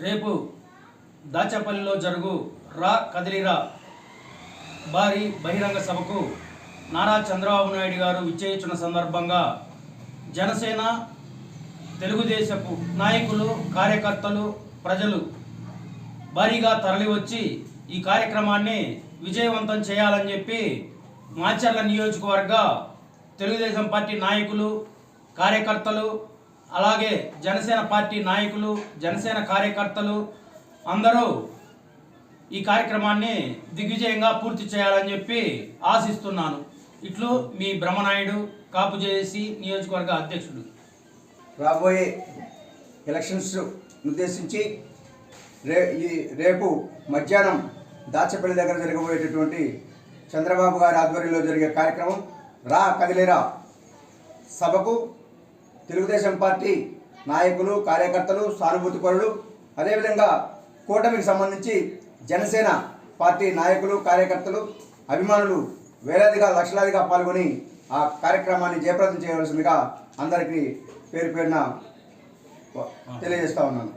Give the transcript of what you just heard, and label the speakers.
Speaker 1: రేపు దాచపల్లిలో జరుగు రా కదిలిరా భారీ బహిరంగ సభకు నారా చంద్రబాబు నాయుడు గారు విచ్చేయించిన సందర్భంగా జనసేన తెలుగుదేశపు నాయకులు కార్యకర్తలు ప్రజలు భారీగా తరలివచ్చి ఈ కార్యక్రమాన్ని విజయవంతం చేయాలని చెప్పి మాచర్ల నియోజకవర్గ తెలుగుదేశం పార్టీ నాయకులు కార్యకర్తలు అలాగే జనసేన పార్టీ నాయకులు జనసేన కార్యకర్తలు అందరూ ఈ కార్యక్రమాన్ని దిగ్విజయంగా పూర్తి చేయాలని చెప్పి ఆశిస్తున్నాను. ఇట్లు మీ బ్రహ్మనాయుడు కాపు చేసి నియోజకవర్గ అధ్యక్షుడు.
Speaker 2: రాబోయే ఎలక్షన్స్ ఉద్దేశించి రే ఈ రేపు మధ్యాహ్నం దాచపల్లి దగ్గర జరగబోయేటటువంటి చంద్రబాబు గారి ఆధ్వర్యంలో జరిగే కార్యక్రమం రా కదిలేరా సభకు తెలుగుదేశం పార్టీ నాయకులు కార్యకర్తలు సానుభూతి పరులు అదేవిధంగా కూటమికి సంబంధించి జనసేన పార్టీ నాయకులు కార్యకర్తలు అభిమానులు వేలాదిగా లక్షలాదిగా పాల్గొని ఆ కార్యక్రమాన్ని జయప్రదం చేయవలసిందిగా అందరికీ పేరు పేరున తెలియజేస్తా ఉన్నాను.